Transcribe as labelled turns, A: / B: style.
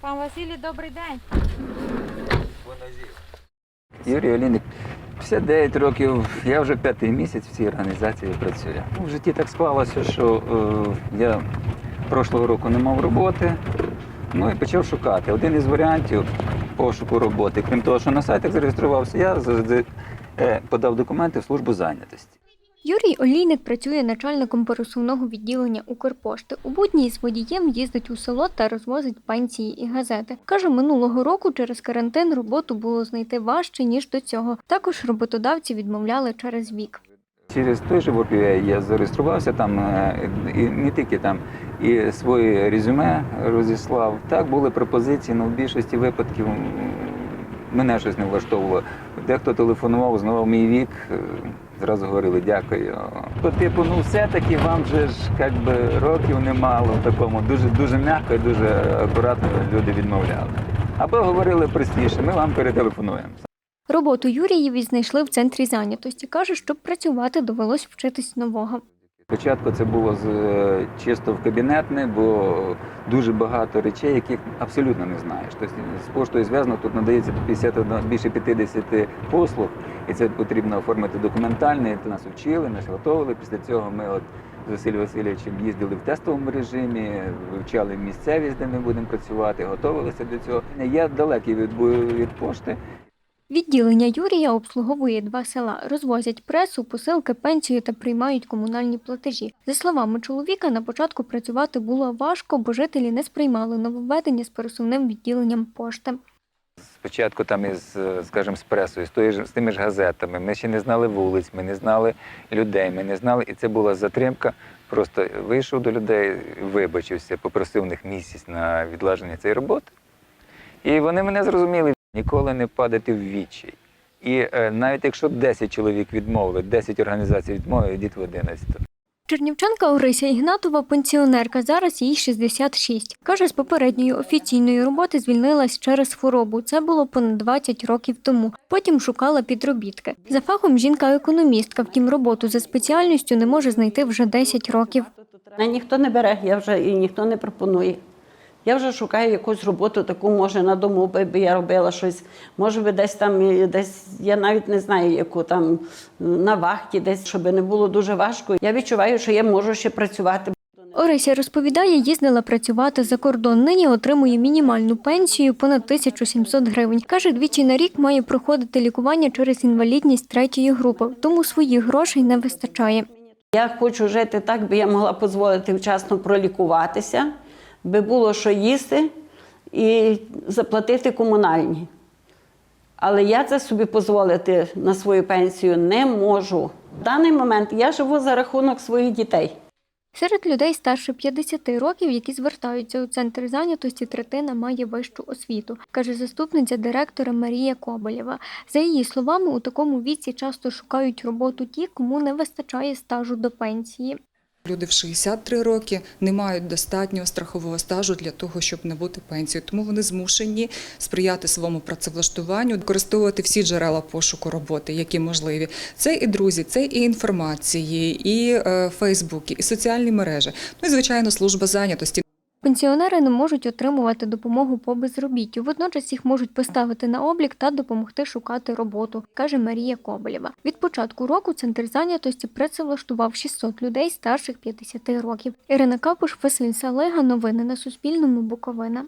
A: Пан Василій, добрий день.
B: Юрій Олійник, 59 років, я вже п'ятий місяць в цій організації працюю. Ну, В житті так склалося, що е, я прошлого року не мав роботи, ну і почав шукати. Один із варіантів пошуку роботи, крім того, що на сайтах зареєструвався, я завжди е, подав документи в службу зайнятості.
C: Юрій Олійник працює начальником пересувного відділення Укрпошти. У будні з водієм їздить у село та розвозить пенсії і газети. Каже, минулого року через карантин роботу було знайти важче ніж до цього. Також роботодавці відмовляли через вік.
B: Через той же WorkUA я зареєструвався там е, і не тільки там, і своє резюме розіслав. Так були пропозиції, але в більшості випадків мене щось не влаштовувало. Дехто телефонував, знову мій вік. е, Зразу говорили дякую. То, типу, ну все-таки вам же ж як би, років немало в такому. Дуже дуже м'яко і дуже акуратно люди відмовляли. Або говорили простіше, ми вам перетелефонуємо.
C: Роботу Юрієві знайшли в центрі зайнятості. Каже, щоб працювати, довелось вчитись нового.
B: Спочатку це було з, е, чисто в кабінетне, бо дуже багато речей, яких абсолютно не знаєш. Тобто з поштою зв'язано тут надається 51, більше 50 послуг, і це потрібно оформити документально. і Нас вчили, нас готували. Після цього ми от з Василем Васильовичем їздили в тестовому режимі, вивчали місцевість, де ми будемо працювати, готувалися до цього. Я далекий від, від пошти.
C: Відділення Юрія обслуговує два села, розвозять пресу, посилки, пенсію та приймають комунальні платежі. За словами чоловіка, на початку працювати було важко, бо жителі не сприймали нововведення з пересувним відділенням пошти.
B: Спочатку там із, е, скажімо, з пресою, з, тої ж, з тими ж газетами. Ми ще не знали вулиць, ми не знали людей, ми не знали, і це була затримка. Просто вийшов до людей, вибачився, попросив у них місяць на відлаження цієї роботи. І вони мене зрозуміли, ніколи не падати в відчай. І е, навіть якщо 10 чоловік відмовили, 10 організацій відмовили, йдіть в 11.
C: Чернівчанка Орися Ігнатова пенсіонерка. Зараз їй 66. Каже, з попередньої офіційної роботи звільнилась через хворобу. Це було понад 20 років тому. Потім шукала підробітки. За фахом жінка-економістка, втім роботу за спеціальністю не може знайти вже 10 років.
D: Ніхто не бере, я вже і ніхто не пропонує. Я вже шукаю якусь роботу, таку може на дому, би я робила щось. Може би десь там, десь я навіть не знаю, яку там на вахті, десь щоб не було дуже важко. Я відчуваю, що я можу ще працювати.
C: Орися розповідає, їздила працювати за кордон. Нині отримує мінімальну пенсію понад 1700 гривень. Каже, двічі на рік має проходити лікування через інвалідність третьої групи, тому своїх грошей не вистачає.
D: Я хочу жити так, би я могла дозволити вчасно пролікуватися, би було що їсти і заплатити комунальні. Але я це собі дозволити на свою пенсію не можу. В даний момент я живу за рахунок своїх дітей.
C: Серед людей старше 50 років, які звертаються у центр зайнятості, третина має вищу освіту, каже заступниця директора Марія Коболєва. За її словами, у такому віці часто шукають роботу ті, кому не вистачає стажу до пенсії.
E: Люди в 63 роки не мають достатнього страхового стажу для того, щоб набути пенсію. Тому вони змушені сприяти своєму працевлаштуванню, використовувати всі джерела пошуку роботи, які можливі. Це і друзі, це і інформації, і е, Фейсбуки, і соціальні мережі. Ну і звичайно, служба зайнятості.
C: Пенсіонери не можуть отримувати допомогу по безробіттю. Водночас їх можуть поставити на облік та допомогти шукати роботу, каже Марія Коболєва. Від початку року центр зайнятості працевлаштував 600 людей старших 50 років. Ірина Капуш, Василь Салега. Новини на Суспільному. Буковина.